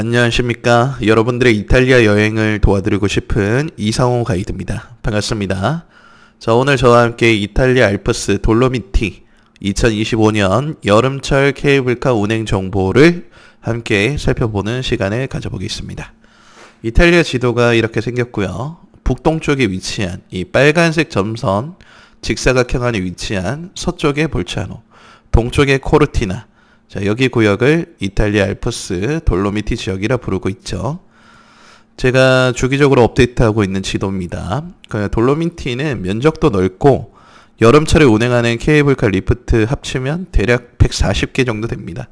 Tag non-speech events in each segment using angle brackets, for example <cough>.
안녕하십니까. 여러분들의 이탈리아 여행을 도와드리고 싶은 이상호 가이드입니다. 반갑습니다. 자, 오늘 저와 함께 이탈리아 알프스 돌로미티 2025년 여름철 케이블카 운행 정보를 함께 살펴보는 시간을 가져보겠습니다. 이탈리아 지도가 이렇게 생겼고요. 북동쪽에 위치한 이 빨간색 점선 직사각형 안에 위치한 서쪽에 볼차노, 동쪽에 코르티나, 자, 여기 구역을 이탈리아 알프스 돌로미티 지역이라 부르고 있죠. 제가 주기적으로 업데이트하고 있는 지도입니다. 그 돌로미티는 면적도 넓고 여름철에 운행하는 케이블카 리프트 합치면 대략 140개 정도 됩니다.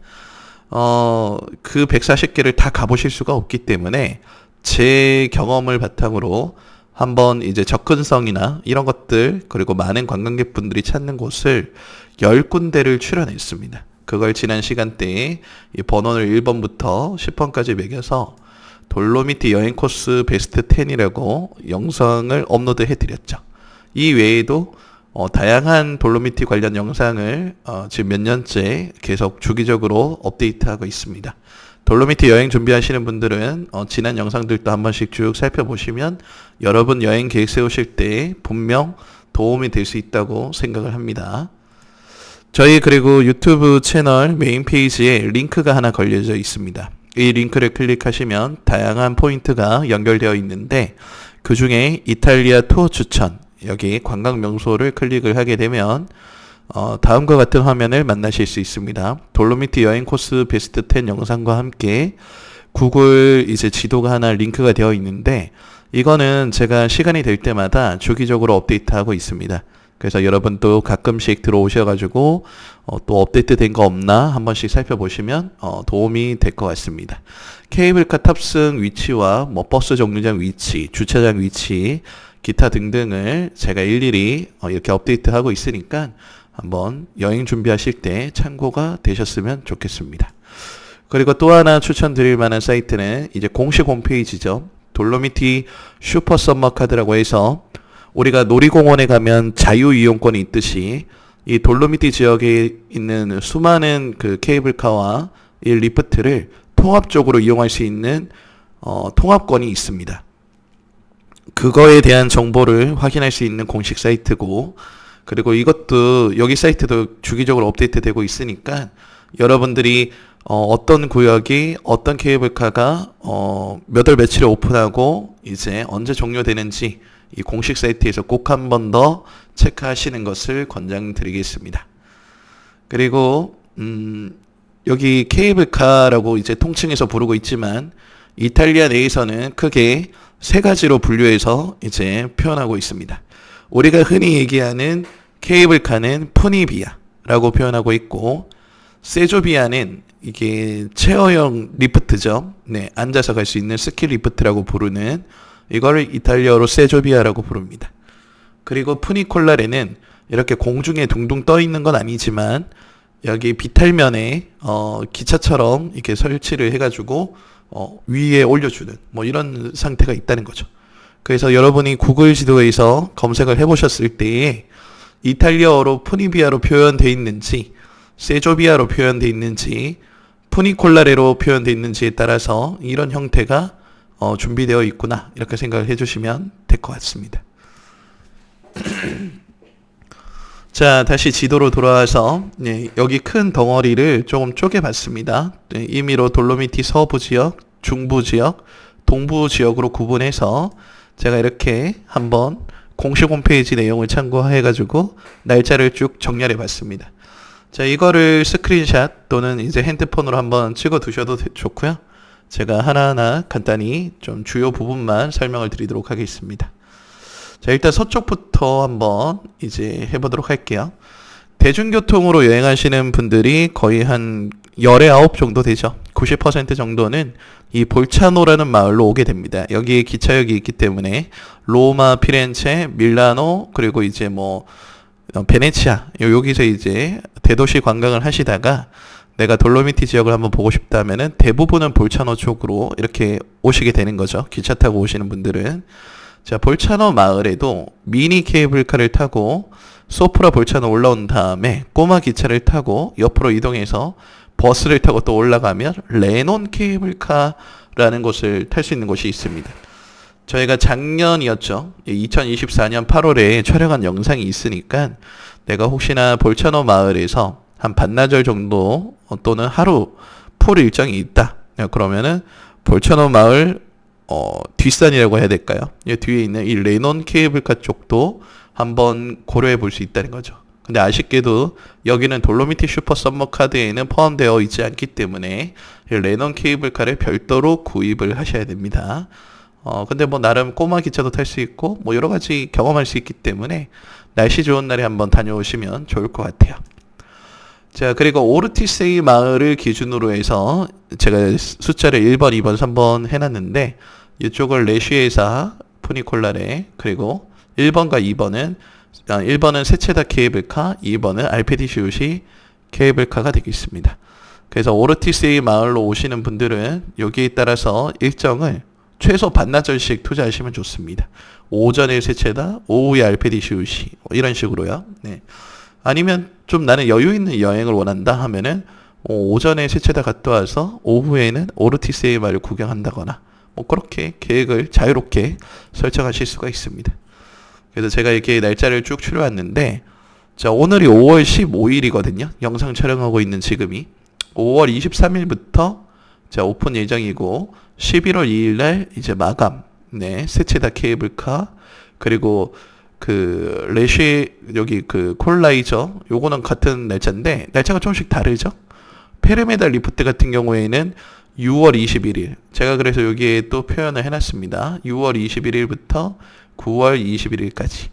어, 그 140개를 다 가보실 수가 없기 때문에 제 경험을 바탕으로 한번 이제 접근성이나 이런 것들 그리고 많은 관광객분들이 찾는 곳을 10군데를 출연했습니다. 그걸 지난 시간대에 이 번호를 1번부터 10번까지 매겨서 돌로미티 여행 코스 베스트 10이라고 영상을 업로드 해드렸죠. 이 외에도 어, 다양한 돌로미티 관련 영상을 어, 지금 몇 년째 계속 주기적으로 업데이트하고 있습니다. 돌로미티 여행 준비하시는 분들은 어, 지난 영상들도 한 번씩 쭉 살펴보시면 여러분 여행 계획 세우실 때 분명 도움이 될 수 있다고 생각을 합니다. 저희 그리고 유튜브 채널 메인 페이지에 링크가 하나 걸려져 있습니다. 이 링크를 클릭하시면 다양한 포인트가 연결되어 있는데 그 중에 이탈리아 투어 추천 여기 관광 명소를 클릭을 하게 되면 어, 다음과 같은 화면을 만나실 수 있습니다. 돌로미티 여행 코스 베스트 10 영상과 함께 구글 이제 지도가 하나 링크가 되어 있는데 이거는 제가 시간이 될 때마다 주기적으로 업데이트하고 있습니다. 그래서 여러분도 가끔씩 들어오셔가지고 어, 또 업데이트 된 거 없나 한 번씩 살펴보시면 어, 도움이 될 것 같습니다. 케이블카 탑승 위치와 뭐 버스 정류장 위치, 주차장 위치, 기타 등등을 제가 일일이 어, 이렇게 업데이트하고 있으니까 한번 여행 준비하실 때 참고가 되셨으면 좋겠습니다. 그리고 또 하나 추천드릴 만한 사이트는 이제 공식 홈페이지죠. 돌로미티 슈퍼 썸머 카드라고 해서 우리가 놀이공원에 가면 자유 이용권이 있듯이 이 돌로미티 지역에 있는 수많은 그 케이블카와 이 리프트를 통합적으로 이용할 수 있는 어, 통합권이 있습니다. 그거에 대한 정보를 확인할 수 있는 공식 사이트고 그리고 이것도 여기 사이트도 주기적으로 업데이트되고 있으니까 여러분들이 어, 어떤 구역이 어떤 케이블카가 어, 몇월 며칠에 오픈하고 이제 언제 종료되는지 이 공식 사이트에서 꼭 한 번 더 체크하시는 것을 권장드리겠습니다. 그리고 음, 여기 케이블카라고 이제 통칭해서 부르고 있지만 이탈리아 내에서는 크게 세 가지로 분류해서 이제 표현하고 있습니다. 우리가 흔히 얘기하는 케이블카는 푸니비아라고 표현하고 있고 세조비아는 이게 체어형 리프트죠. 네, 앉아서 갈 수 있는 스키 리프트라고 부르는 이거를 이탈리아로 세조비아라고 부릅니다. 그리고 푸니콜라레는 이렇게 공중에 둥둥 떠 있는 건 아니지만 여기 비탈면에 어, 기차처럼 이렇게 설치를 해가지고 어, 위에 올려주는 뭐 이런 상태가 있다는 거죠. 그래서 여러분이 구글 지도에서 검색을 해보셨을 때에 이탈리아어로 푸니비아로 표현되어 있는지 세조비아로 표현되어 있는지 푸니콜라레로 표현되어 있는지에 따라서 이런 형태가 어, 준비되어 있구나 이렇게 생각을 해주시면 될 것 같습니다. <clears throat> 자 다시 지도로 돌아와서 네, 여기 큰 덩어리를 조금 쪼개봤습니다. 네, 임의로 돌로미티 서부 지역, 중부 지역, 동부 지역으로 구분해서 제가 이렇게 한번 공식 홈페이지 내용을 참고해가지고 날짜를 쭉 정렬해 봤습니다. 자 이거를 스크린샷 또는 이제 핸드폰으로 한번 찍어 두셔도 좋고요. 제가 하나하나 간단히 좀 주요 부분만 설명을 드리도록 하겠습니다. 자, 일단 서쪽부터 한번 이제 해보도록 할게요. 대중교통으로 여행하시는 분들이 거의 한 열에 아홉 정도 되죠. 90% 정도는 이 볼차노라는 마을로 오게 됩니다. 여기에 기차역이 있기 때문에 로마, 피렌체, 밀라노, 그리고 이제 뭐 어, 베네치아 여기서 이제 대도시 관광을 하시다가 내가 돌로미티 지역을 한번 보고 싶다면은 대부분은 볼차노 쪽으로 이렇게 오시게 되는 거죠. 기차 타고 오시는 분들은. 자, 볼차노 마을에도 미니 케이블카를 타고 소프라 볼차노 올라온 다음에 꼬마 기차를 타고 옆으로 이동해서 버스를 타고 또 올라가면 레논 케이블카라는 곳을 탈 수 있는 곳이 있습니다. 저희가 작년이었죠. 2024년 8월에 촬영한 영상이 있으니까 내가 혹시나 볼천호 마을에서 한 반나절 정도 또는 하루 풀 일정이 있다. 그러면은 볼천호 마을 어, 뒷산이라고 해야 될까요? 이 뒤에 있는 이 레논 케이블카 쪽도 한번 고려해 볼 수 있다는 거죠. 근데 아쉽게도 여기는 돌로미티 슈퍼 썸머 카드에는 포함되어 있지 않기 때문에 레논 케이블카를 별도로 구입을 하셔야 됩니다. 어, 근데 뭐 나름 꼬마 기차도 탈 수 있고 뭐 여러 가지 경험할 수 있기 때문에 날씨 좋은 날에 한번 다녀오시면 좋을 것 같아요. 자, 그리고 오르티세이 마을을 기준으로 해서 제가 숫자를 1번, 2번, 3번 해놨는데 이쪽을 레쉬에사 푸니콜라레 그리고 1번과 2번은 1번은 아, 세체다 케이블카, 2번은 알페디시우시 케이블카가 되겠습니다. 그래서 오르티세이 마을로 오시는 분들은 여기에 따라서 일정을 최소 반나절씩 투자하시면 좋습니다. 오전에 세체다, 오후에 알페디시우시 뭐 이런 식으로요. 네. 아니면 좀 나는 여유 있는 여행을 원한다 하면은 어, 오전에 세체다 갔다 와서 오후에는 오르티세이 마을 구경한다거나 뭐 그렇게 계획을 자유롭게 설정하실 수가 있습니다. 그래서 제가 이렇게 날짜를 쭉 추려왔는데 자 오늘이 5월 15일이거든요. 영상 촬영하고 있는 지금이 5월 23일부터 자 오픈 예정이고 11월 2일 날 이제 마감 네 세체다 케이블카 그리고 그 레쉬 여기 그 콜라이저 요거는 같은 날짜인데 날짜가 조금씩 다르죠. 페르메달 리프트 같은 경우에는 6월 21일 제가 그래서 여기에 또 표현을 해놨습니다. 6월 21일부터 9월 21일까지.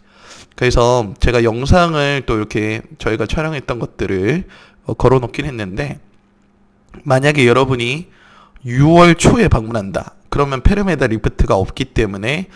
그래서 제가 영상을 또 이렇게 저희가 촬영했던 것들을 어, 걸어놓긴 했는데 만약에 여러분이 6월 초에 방문한다. 그러면 페르메다 리프트가 없기 때문에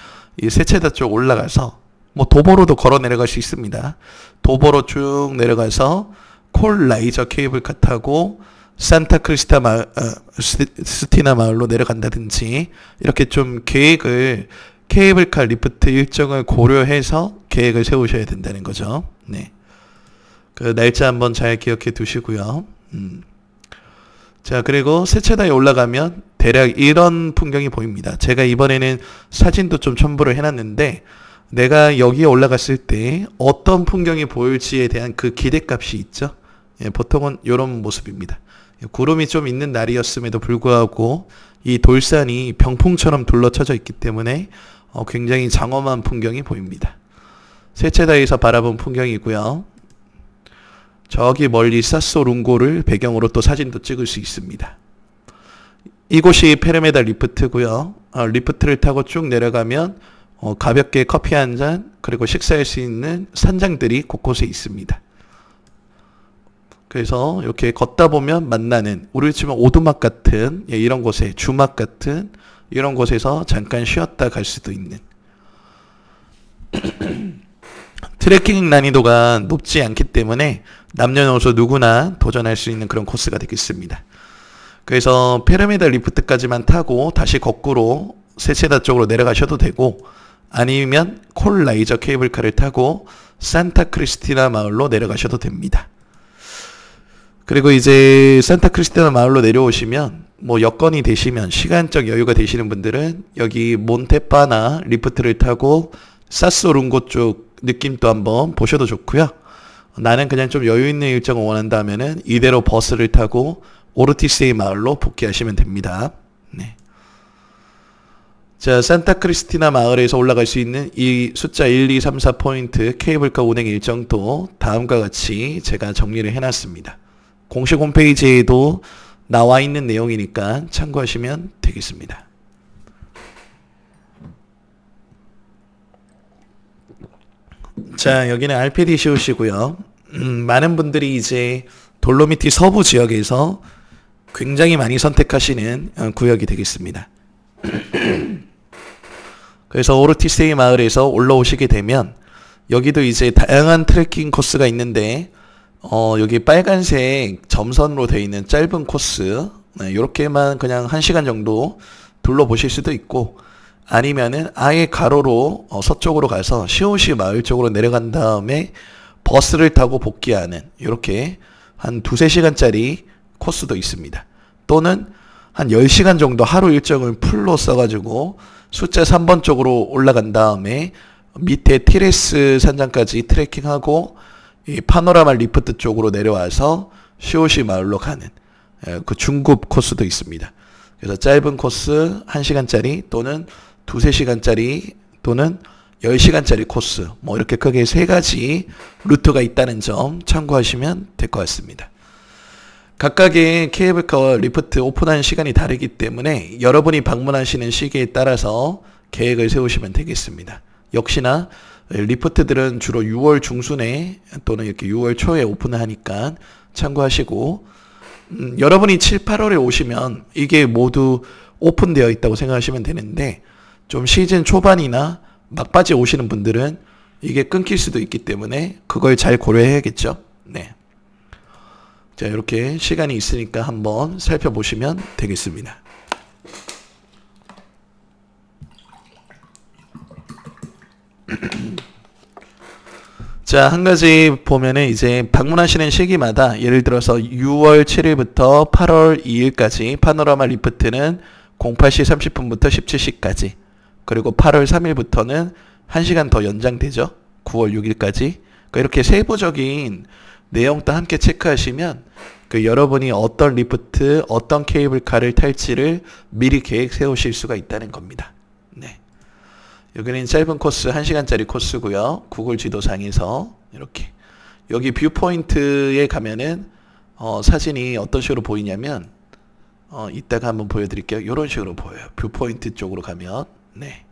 이 세체다 쪽 올라가서 뭐 도보로도 걸어 내려갈 수 있습니다. 도보로 쭉 내려가서 콜 라이저 케이블카 타고 산타 크리스타 마을, 어, 스티나 마을로 내려간다든지 이렇게 좀 계획을 케이블카 리프트 일정을 고려해서 계획을 세우셔야 된다는 거죠. 네. 그 날짜 한번 잘 기억해 두시고요. 음. 자, 그리고 세차다에 올라가면 대략 이런 풍경이 보입니다. 제가 이번에는 사진도 좀 첨부를 해놨는데 내가 여기에 올라갔을 때 어떤 풍경이 보일지에 대한 그 기대값이 있죠. 예, 보통은 이런 모습입니다. 구름이 좀 있는 날이었음에도 불구하고 이 돌산이 병풍처럼 둘러쳐져 있기 때문에 어, 굉장히 장엄한 풍경이 보입니다. 세체다에서 바라본 풍경이고요. 저기 멀리 사소룬고를 배경으로 또 사진도 찍을 수 있습니다. 이곳이 페르메다 리프트고요. 어, 리프트를 타고 쭉 내려가면 어, 가볍게 커피 한 잔, 그리고 식사할 수 있는 산장들이 곳곳에 있습니다. 그래서 이렇게 걷다 보면 만나는, 우리 치면 오두막 같은, 예, 이런 곳에, 주막 같은, 이런 곳에서 잠깐 쉬었다 갈 수도 있는. <clears throat> 트레킹 난이도가 높지 않기 때문에 남녀노소 누구나 도전할 수 있는 그런 코스가 되겠습니다. 그래서 페르메다 리프트까지만 타고 다시 거꾸로 세체다 쪽으로 내려가셔도 되고 아니면 콜 라이저 케이블카를 타고 산타 크리스티나 마을로 내려가셔도 됩니다. 그리고 이제 산타 크리스티나 마을로 내려오시면 뭐 여건이 되시면 시간적 여유가 되시는 분들은 여기 몬테파나 리프트를 타고 사소룬고 쪽 느낌도 한번 보셔도 좋고요. 나는 그냥 좀 여유 있는 일정을 원한다면은 이대로 버스를 타고 오르티스의 마을로 복귀하시면 됩니다. 네. 자, 산타 크리스티나 마을에서 올라갈 수 있는 이 숫자 1, 2, 3, 4 포인트 케이블카 운행 일정도 다음과 같이 제가 정리를 해놨습니다. 공식 홈페이지에도 나와 있는 내용이니까 참고하시면 되겠습니다. 자, 여기는 RPD 시우시고요. 음, 많은 분들이 이제 돌로미티 서부 지역에서 굉장히 많이 선택하시는 어, 구역이 되겠습니다. 그래서 오르티세이 마을에서 올라오시게 되면 여기도 이제 다양한 트레킹 코스가 있는데 어, 여기 빨간색 점선으로 되어 있는 짧은 코스 네, 이렇게만 그냥 한 시간 정도 둘러보실 수도 있고 아니면은 아예 가로로 어, 서쪽으로 가서 시오시 마을 쪽으로 내려간 다음에 버스를 타고 복귀하는 이렇게 한 두세 시간짜리 코스도 있습니다. 또는 한 10시간 정도 하루 일정을 풀로 써가지고 숫자 3번 쪽으로 올라간 다음에 밑에 티레스 산장까지 트레킹하고 이 파노라마 리프트 쪽으로 내려와서 시오시 마을로 가는 예, 그 중급 코스도 있습니다. 그래서 짧은 코스 1시간짜리 또는 2, 3시간짜리 또는 10시간짜리 코스 뭐 이렇게 크게 세 가지 루트가 있다는 점 참고하시면 될 것 같습니다. 각각의 케이블카와 리프트 오픈하는 시간이 다르기 때문에 여러분이 방문하시는 시기에 따라서 계획을 세우시면 되겠습니다. 역시나 리프트들은 주로 6월 중순에 또는 이렇게 6월 초에 오픈을 하니까 참고하시고 음, 여러분이 7, 8월에 오시면 이게 모두 오픈되어 있다고 생각하시면 되는데 좀 시즌 초반이나 막바지 오시는 분들은 이게 끊길 수도 있기 때문에 그걸 잘 고려해야겠죠. 네. 자, 이렇게 시간이 있으니까 한번 살펴보시면 되겠습니다. <clears throat> 자, 한 가지 보면은 이제 방문하시는 시기마다 예를 들어서 6월 7일부터 8월 2일까지 파노라마 리프트는 08시 30분부터 17시까지 그리고 8월 3일부터는 1시간 더 연장되죠. 9월 6일까지. 그러니까 이렇게 세부적인 내용도 함께 체크하시면 그 여러분이 어떤 리프트, 어떤 케이블카를 탈지를 미리 계획 세우실 수가 있다는 겁니다. 네. 여기는 짧은 코스 1시간짜리 코스고요. 구글 지도상에서 이렇게 여기 뷰 포인트에 가면은 어, 사진이 어떤 식으로 보이냐면 어, 이따가 한번 보여드릴게요. 이런 식으로 보여요. 뷰 포인트 쪽으로 가면 네.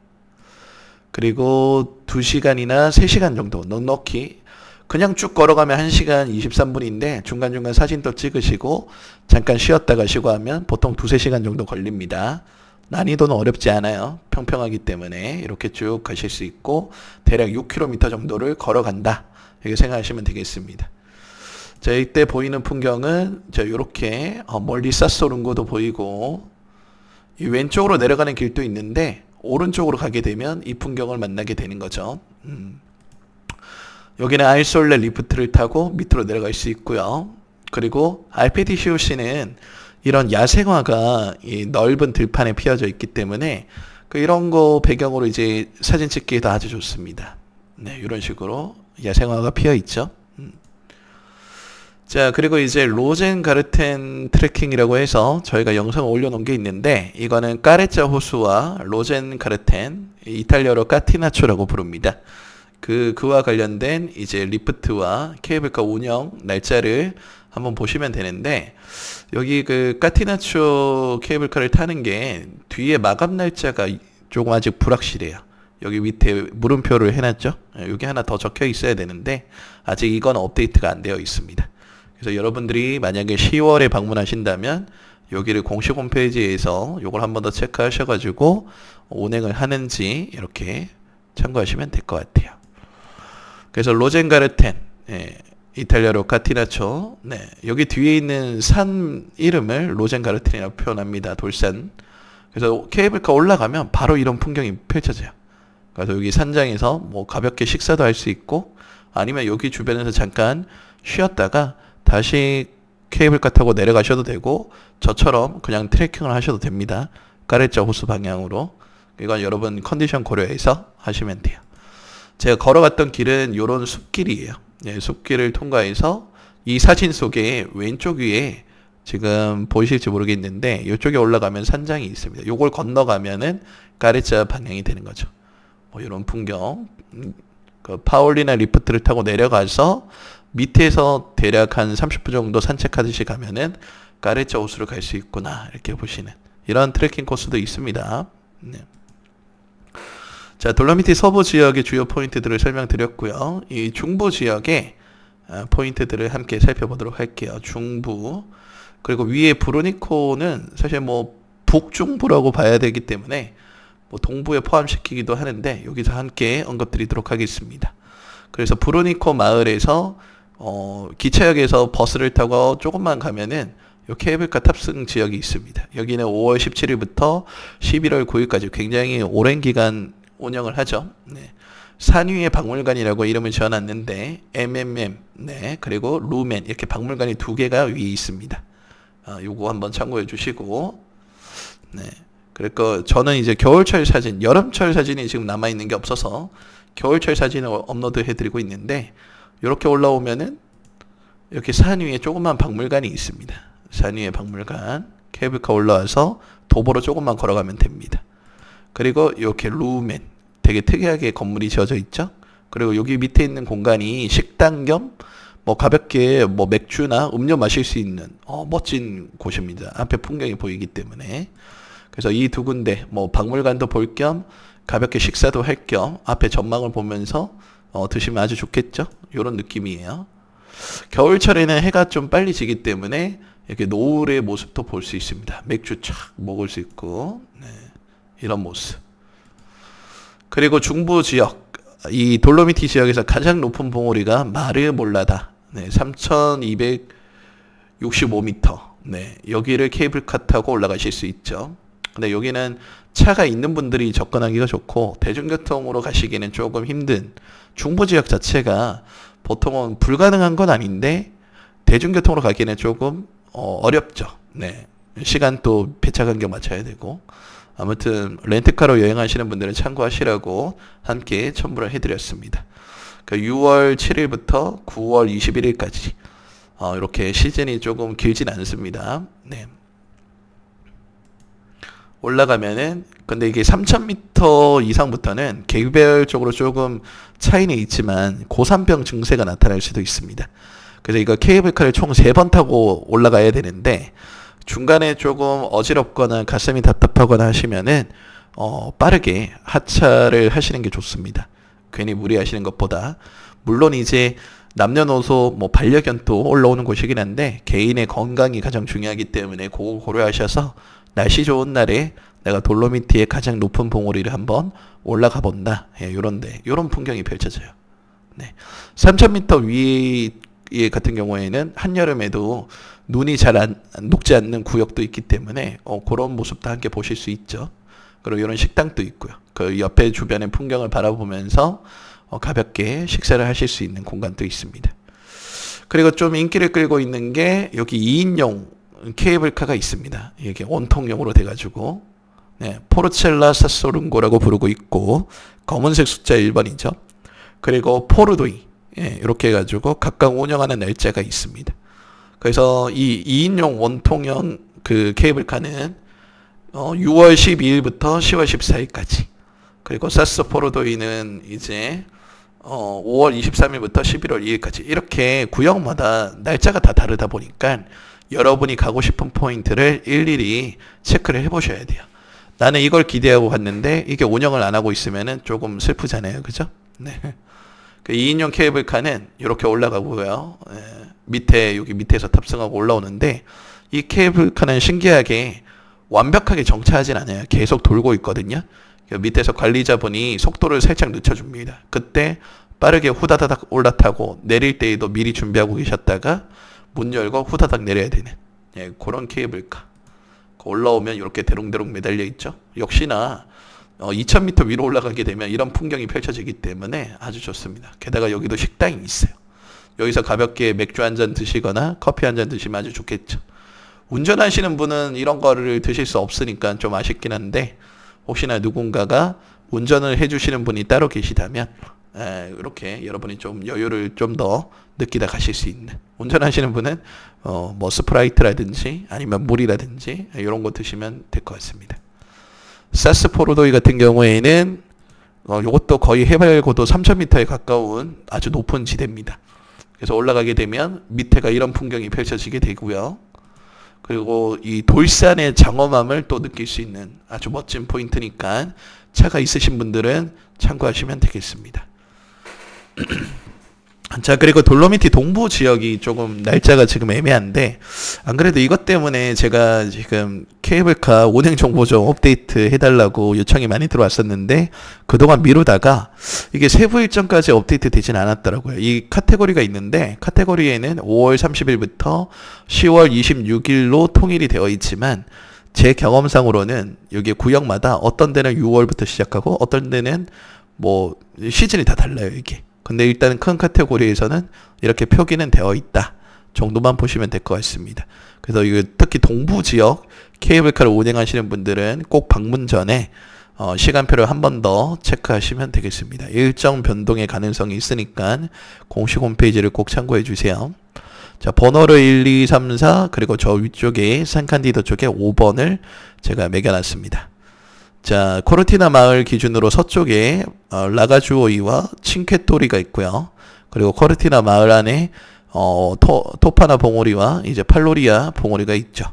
그리고 2시간이나 3시간 정도 넉넉히 그냥 쭉 걸어가면 1시간 23분인데 중간중간 사진도 찍으시고 잠깐 쉬었다 가시고 하면 보통 2, 3시간 정도 걸립니다. 난이도는 어렵지 않아요. 평평하기 때문에 이렇게 쭉 가실 수 있고 대략 6km 정도를 걸어간다. 이렇게 생각하시면 되겠습니다. 자, 이때 보이는 풍경은 자, 이렇게 어, 멀리 쌌소른고도 보이고 이 왼쪽으로 내려가는 길도 있는데 오른쪽으로 가게 되면 이 풍경을 만나게 되는 거죠. 음. 여기는 알솔레 리프트를 타고 밑으로 내려갈 수 있고요. 그리고 알페디시오시는 이런 야생화가 이 넓은 들판에 피어져 있기 때문에 그 이런 거 배경으로 이제 사진 찍기에도 아주 좋습니다. 네, 이런 식으로 야생화가 피어 있죠. 음. 자, 그리고 이제 로젠 가르텐 트레킹이라고 해서 저희가 영상을 올려놓은 게 있는데 이거는 까레짜 호수와 로젠 가르텐 이탈리아로 까티나초라고 부릅니다. 그 그와 관련된 이제 리프트와 케이블카 운영 날짜를 한번 보시면 되는데 여기 그 까티나초 케이블카를 타는 게 뒤에 마감 날짜가 조금 아직 불확실해요. 여기 밑에 물음표를 해놨죠. 예, 여기 하나 더 적혀 있어야 되는데 아직 이건 업데이트가 안 되어 있습니다. 그래서 여러분들이 만약에 10월에 방문하신다면 여기를 공식 홈페이지에서 이걸 한 번 더 체크하셔가지고 운행을 하는지 이렇게 참고하시면 될 것 같아요. 그래서 로젠가르텐 예, 이탈리아로 카티나초 네, 여기 뒤에 있는 산 이름을 로젠가르텐이라고 표현합니다. 돌산. 그래서 케이블카 올라가면 바로 이런 풍경이 펼쳐져요. 그래서 여기 산장에서 뭐 가볍게 식사도 할 수 있고 아니면 여기 주변에서 잠깐 쉬었다가 다시 케이블카 타고 내려가셔도 되고 저처럼 그냥 트레킹을 하셔도 됩니다. 까레짜 호수 방향으로. 이건 여러분 컨디션 고려해서 하시면 돼요. 제가 걸어갔던 길은 이런 숲길이에요. 예, 숲길을 통과해서 이 사진 속에 왼쪽 위에 지금 보이실지 모르겠는데 이쪽에 올라가면 산장이 있습니다. 요걸 건너가면은 까레짜 방향이 되는 거죠. 뭐 이런 풍경. 음, 그 파올리나 리프트를 타고 내려가서 밑에서 대략 한 30분 정도 산책하듯이 가면은 까레짜 호수를 갈 수 있구나 이렇게 보시는 이런 트레킹 코스도 있습니다. 네. 자, 돌로미티 서부 지역의 주요 포인트들을 설명드렸고요. 이 중부 지역의 아, 포인트들을 함께 살펴보도록 할게요. 중부. 그리고 위에 브루니코는 사실 뭐 북중부라고 봐야 되기 때문에 뭐 동부에 포함시키기도 하는데 여기서 함께 언급드리도록 하겠습니다. 그래서 브루니코 마을에서 어, 기차역에서 버스를 타고 조금만 가면은 요 케이블카 탑승 지역이 있습니다. 여기는 5월 17일부터 11월 9일까지 굉장히 오랜 기간 운영을 하죠. 네. 산 위의 박물관이라고 이름을 지어놨는데 MMM, 네, 그리고 루멘 이렇게 박물관이 두 개가 위에 있습니다. 아, 요거 한번 참고해 주시고 네. 그러니까 저는 이제 겨울철 사진, 여름철 사진이 지금 남아 있는 게 없어서 겨울철 사진을 업로드 해 드리고 있는데 이렇게 올라오면은 이렇게 산 위에 조그만 박물관이 있습니다. 산 위에 박물관 케이블카 올라와서 도보로 조금만 걸어가면 됩니다. 그리고 이렇게 루멘 되게 특이하게 건물이 지어져 있죠. 그리고 여기 밑에 있는 공간이 식당 겸 뭐 가볍게 뭐 맥주나 음료 마실 수 있는 어 멋진 곳입니다. 앞에 풍경이 보이기 때문에 그래서 이 두 군데 뭐 박물관도 볼 겸 가볍게 식사도 할 겸 앞에 전망을 보면서 어 드시면 아주 좋겠죠. 이런 느낌이에요. 겨울철에는 해가 좀 빨리 지기 때문에 이렇게 노을의 모습도 볼 수 있습니다. 맥주 촥 먹을 수 있고 네, 이런 모습. 그리고 중부 지역 이 돌로미티 지역에서 가장 높은 봉우리가 마르몰라다. 네, 3,265m. 네, 여기를 케이블카 타고 올라가실 수 있죠. 근데 여기는 차가 있는 분들이 접근하기가 좋고 대중교통으로 가시기는 조금 힘든 중부 지역 자체가 보통은 불가능한 건 아닌데 대중교통으로 가기는 조금 어, 어렵죠. 네. 시간 또 배차 간격 맞춰야 되고 아무튼 렌트카로 여행하시는 분들은 참고하시라고 함께 첨부를 해드렸습니다. 그 6월 7일부터 9월 21일까지 어, 이렇게 시즌이 조금 길진 않습니다. 네. 올라가면은 근데 이게 3,000m 이상부터는 개별적으로 조금 차이는 있지만 고산병 증세가 나타날 수도 있습니다. 그래서 이거 케이블카를 총 3번 타고 올라가야 되는데 중간에 조금 어지럽거나 가슴이 답답하거나 하시면은 어, 빠르게 하차를 하시는 게 좋습니다. 괜히 무리하시는 것보다 물론 이제 남녀노소 뭐 반려견도 올라오는 곳이긴 한데 개인의 건강이 가장 중요하기 때문에 그거 고려하셔서 날씨 좋은 날에 내가 돌로미티의 가장 높은 봉우리를 한번 올라가 본다. 예, 요런데 요런 풍경이 펼쳐져요. 네. 3000m 위에 같은 경우에는 한여름에도 눈이 잘 안, 녹지 않는 구역도 있기 때문에 어, 그런 모습도 함께 보실 수 있죠. 그리고 이런 식당도 있고요. 그 옆에 주변의 풍경을 바라보면서 어, 가볍게 식사를 하실 수 있는 공간도 있습니다. 그리고 좀 인기를 끌고 있는 게 여기 2인용 케이블카가 있습니다. 이게 온통용으로 돼가지고 네, 포르첼라 사소른고라고 부르고 있고 검은색 숫자 1번이죠. 그리고 포르도이 예, 이렇게 해가지고 각각 운영하는 날짜가 있습니다. 그래서 이 2인용 원통형 그 케이블카는 어, 6월 12일부터 10월 14일까지 그리고 사스포르도이는 이제 어, 5월 23일부터 11월 2일까지 이렇게 구역마다 날짜가 다 다르다 보니까 여러분이 가고 싶은 포인트를 일일이 체크를 해보셔야 돼요. 나는 이걸 기대하고 갔는데 이게 운영을 안 하고 있으면은 조금 슬프잖아요. 그죠? 네. 그 2인용 케이블카는 이렇게 올라가고요. 예, 밑에 여기 밑에서 탑승하고 올라오는데 이 케이블카는 신기하게 완벽하게 정차하진 않아요. 계속 돌고 있거든요. 그 밑에서 관리자분이 속도를 살짝 늦춰줍니다. 그때 빠르게 후다다닥 올라타고 내릴 때에도 미리 준비하고 계셨다가 문 열고 후다닥 내려야 되는 예, 그런 케이블카. 올라오면 이렇게 대롱대롱 매달려 있죠. 역시나 어, 2000m 위로 올라가게 되면 이런 풍경이 펼쳐지기 때문에 아주 좋습니다. 게다가 여기도 식당이 있어요. 여기서 가볍게 맥주 한 잔 드시거나 커피 한 잔 드시면 아주 좋겠죠. 운전하시는 분은 이런 거를 드실 수 없으니까 좀 아쉽긴 한데 혹시나 누군가가 운전을 해주시는 분이 따로 계시다면 에, 이렇게 여러분이 좀 여유를 좀 더 느끼다 가실 수 있는 운전하시는 분은 어, 뭐 스프라이트라든지 아니면 물이라든지 이런 거 드시면 될 것 같습니다. 사스포르도이 같은 경우에는 어, 이것도 거의 해발 고도 3,000m에 가까운 아주 높은 지대입니다. 그래서 올라가게 되면 밑에가 이런 풍경이 펼쳐지게 되고요. 그리고 이 돌산의 장엄함을 또 느낄 수 있는 아주 멋진 포인트니까 차가 있으신 분들은 참고하시면 되겠습니다. <clears throat> 자, 그리고 돌로미티 동부 지역이 조금 날짜가 지금 애매한데, 안 그래도 이것 때문에 제가 지금 케이블카 운행 정보 좀 업데이트 해달라고 요청이 많이 들어왔었는데, 그동안 미루다가 이게 세부 일정까지 업데이트 되진 않았더라고요. 이 카테고리가 있는데, 카테고리에는 5월 30일부터 10월 26일로 통일이 되어 있지만, 제 경험상으로는 여기 구역마다 어떤 데는 6월부터 시작하고, 어떤 데는 뭐 시즌이 다 달라요, 이게. 근데 일단 큰 카테고리에서는 이렇게 표기는 되어 있다. 정도만 보시면 될 것 같습니다. 그래서 이거 특히 동부 지역 케이블카를 운행하시는 분들은 꼭 방문 전에 어, 시간표를 한 번 더 체크하시면 되겠습니다. 일정 변동의 가능성이 있으니까 공식 홈페이지를 꼭 참고해 주세요. 자, 번호를 1, 2, 3, 4 그리고 저 위쪽에 산칸디도 쪽에 5번을 제가 매겨놨습니다. 자, 코르티나 마을 기준으로 서쪽에 어, 라가주오이와 칭케토리가 있고요. 그리고 코르티나 마을 안에 어, 토, 토파나 봉오리와 이제 팔로리아 봉오리가 있죠.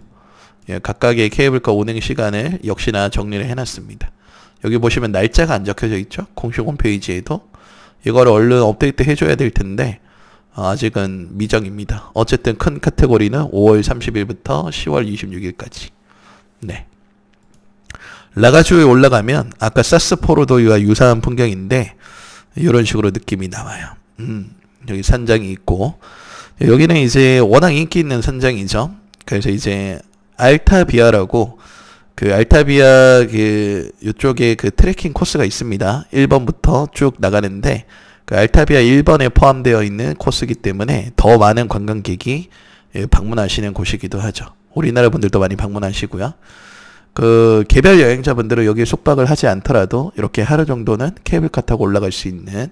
예, 각각의 케이블카 운행 시간을 역시나 정리를 해놨습니다. 여기 보시면 날짜가 안 적혀져 있죠. 공식 홈페이지에도 이거를 얼른 업데이트 해줘야 될 텐데 어, 아직은 미정입니다. 어쨌든 큰 카테고리는 5월 30일부터 10월 26일까지. 네. 라가주에 올라가면 아까 사스포로도와 유사한 풍경인데 이런 식으로 느낌이 나와요. 음, 여기 산장이 있고 여기는 이제 워낙 인기 있는 산장이죠. 그래서 이제 알타비아라고 그 알타비아 그 이쪽에 그 트레킹 코스가 있습니다. 1번부터 쭉 나가는데 그 알타비아 1번에 포함되어 있는 코스이기 때문에 더 많은 관광객이 예, 방문하시는 곳이기도 하죠. 우리나라 분들도 많이 방문하시고요. 그 개별 여행자분들은 여기에 숙박을 하지 않더라도 이렇게 하루 정도는 케이블카 타고 올라갈 수 있는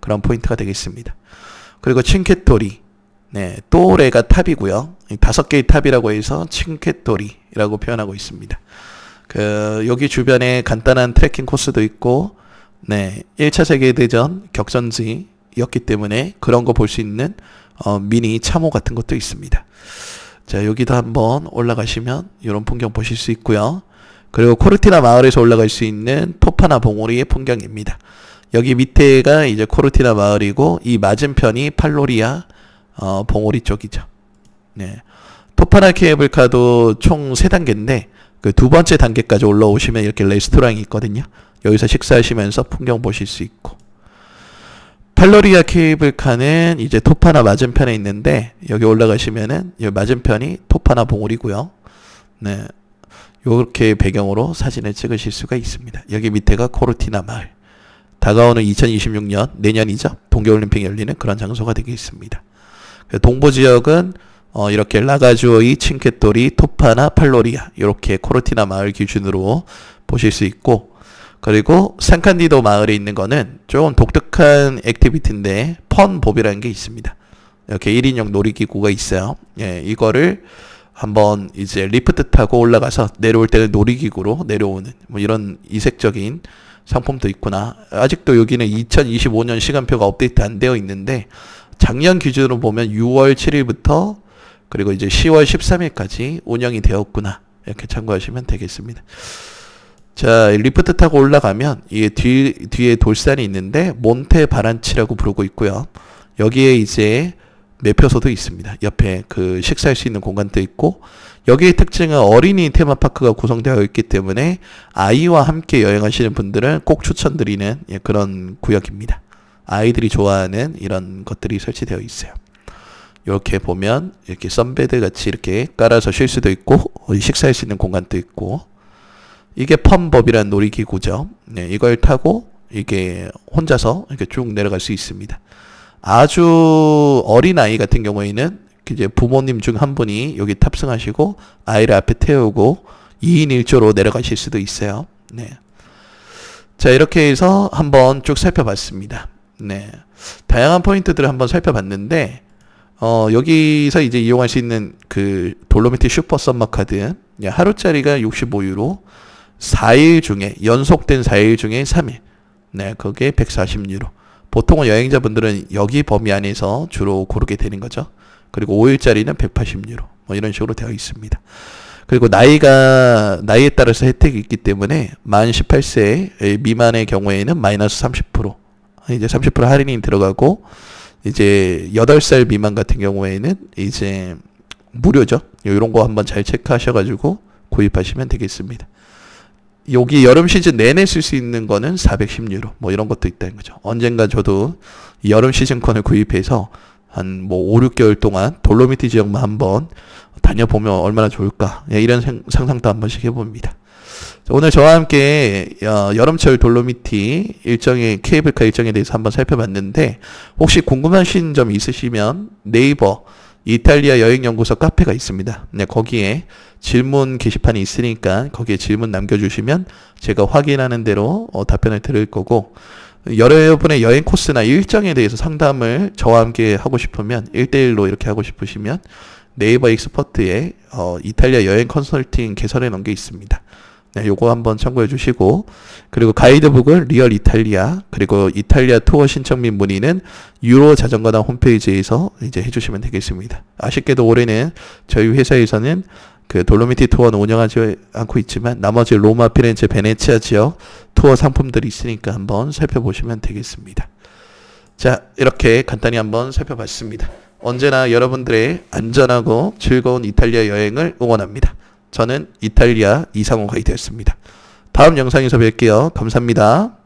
그런 포인트가 되겠습니다. 그리고 칭케토리, 네, 또레가 탑이고요. 다섯 개의 탑이라고 해서 칭케토리라고 표현하고 있습니다. 그 여기 주변에 간단한 트레킹 코스도 있고 네, 1차 세계 대전 격전지였기 때문에 그런 거 볼 수 있는 어, 미니 참호 같은 것도 있습니다. 자, 여기도 한번 올라가시면 이런 풍경 보실 수 있고요. 그리고 코르티나 마을에서 올라갈 수 있는 토파나 봉오리의 풍경입니다. 여기 밑에가 이제 코르티나 마을이고 이 맞은편이 팔로리아 어, 봉오리 쪽이죠. 네. 토파나 케이블카도 총 3단계인데 그 두 번째 단계까지 올라오시면 이렇게 레스토랑이 있거든요. 여기서 식사하시면서 풍경 보실 수 있고 팔로리아 케이블카는 이제 토파나 맞은편에 있는데 여기 올라가시면은 여기 맞은편이 토파나 봉우리고요. 네. 요렇게 배경으로 사진을 찍으실 수가 있습니다. 여기 밑에가 코르티나 마을. 다가오는 2026년 내년이죠. 동계 올림픽 열리는 그런 장소가 되겠습니다. 동부 지역은 어, 이렇게 라가주어이, 칭케토리, 토파나, 팔로리아 이렇게 코르티나 마을 기준으로 보실 수 있고 그리고 산칸디도 마을에 있는 거는 조금 독특한 액티비티인데 펀봅이라는 게 있습니다. 이렇게 1인용 놀이기구가 있어요. 예, 이거를 한번 이제 리프트 타고 올라가서 내려올 때는 놀이기구로 내려오는 뭐 이런 이색적인 상품도 있구나. 아직도 여기는 2025년 시간표가 업데이트 안 되어 있는데 작년 기준으로 보면 6월 7일부터 그리고 이제 10월 13일까지 운영이 되었구나. 이렇게 참고하시면 되겠습니다. 자, 리프트 타고 올라가면 이게 뒤, 뒤에 돌산이 있는데 몬테 바란치라고 부르고 있고요. 여기에 이제 매표소도 있습니다. 옆에 그 식사할 수 있는 공간도 있고 여기의 특징은 어린이 테마파크가 구성되어 있기 때문에 아이와 함께 여행하시는 분들은 꼭 추천드리는 예, 그런 구역입니다. 아이들이 좋아하는 이런 것들이 설치되어 있어요. 이렇게 보면 이렇게 썬베드 같이 이렇게 깔아서 쉴 수도 있고 식사할 수 있는 공간도 있고 이게 펌법이라는 놀이기구죠. 네, 이걸 타고 이게 혼자서 이렇게 쭉 내려갈 수 있습니다. 아주 어린 아이 같은 경우에는 이제 부모님 중 한 분이 여기 탑승하시고 아이를 앞에 태우고 2인 1조로 내려가실 수도 있어요. 네. 자, 이렇게 해서 한번 쭉 살펴봤습니다. 네. 다양한 포인트들을 한번 살펴봤는데, 어, 여기서 이제 이용할 수 있는 그 돌로미티 슈퍼 썸머 카드, 하루짜리가 65유로, 4일 중에 연속된 4일 중에 3일. 네, 그게 140유로. 보통은 여행자분들은 여기 범위 안에서 주로 고르게 되는 거죠. 그리고 5일짜리는 180유로. 뭐 이런 식으로 되어 있습니다. 그리고 나이가 나이에 따라서 혜택이 있기 때문에 만 18세 미만의 경우에는 마이너스 30% 이제 30% 할인이 들어가고 이제 8살 미만 같은 경우에는 이제 무료죠. 이런 거 한번 잘 체크하셔가지고 구입하시면 되겠습니다. 여기 여름 시즌 내내 쓸 수 있는 거는 410유로 뭐 이런 것도 있다는 거죠. 언젠가 저도 여름 시즌권을 구입해서 한 뭐 5, 6개월 동안 돌로미티 지역만 한번 다녀보면 얼마나 좋을까 예, 이런 상상도 한 번씩 해봅니다. 오늘 저와 함께 어, 여름철 돌로미티 일정의 케이블카 일정에 대해서 한번 살펴봤는데 혹시 궁금하신 점 있으시면 네이버 이탈리아 여행연구소 카페가 있습니다. 네, 거기에 질문 게시판이 있으니까 거기에 질문 남겨주시면 제가 확인하는 대로 어, 답변을 드릴 거고 여러분의 여행 코스나 일정에 대해서 상담을 저와 함께 하고 싶으면 1대1로 이렇게 하고 싶으시면 네이버 익스퍼트에 어, 이탈리아 여행 컨설팅 개설해 놓은 게 있습니다. 네, 요거 한번 참고해 주시고 그리고 가이드북을 리얼 이탈리아 그리고 이탈리아 투어 신청 및 문의는 유로 자전거단 홈페이지에서 이제 해주시면 되겠습니다. 아쉽게도 올해는 저희 회사에서는 그 돌로미티 투어는 운영하지 않고 있지만 나머지 로마, 피렌체, 베네치아 지역 투어 상품들이 있으니까 한번 살펴보시면 되겠습니다. 자, 이렇게 간단히 한번 살펴봤습니다. 언제나 여러분들의 안전하고 즐거운 이탈리아 여행을 응원합니다. 저는 이탈리아 이상호 가이드였습니다. 다음 영상에서 뵐게요. 감사합니다.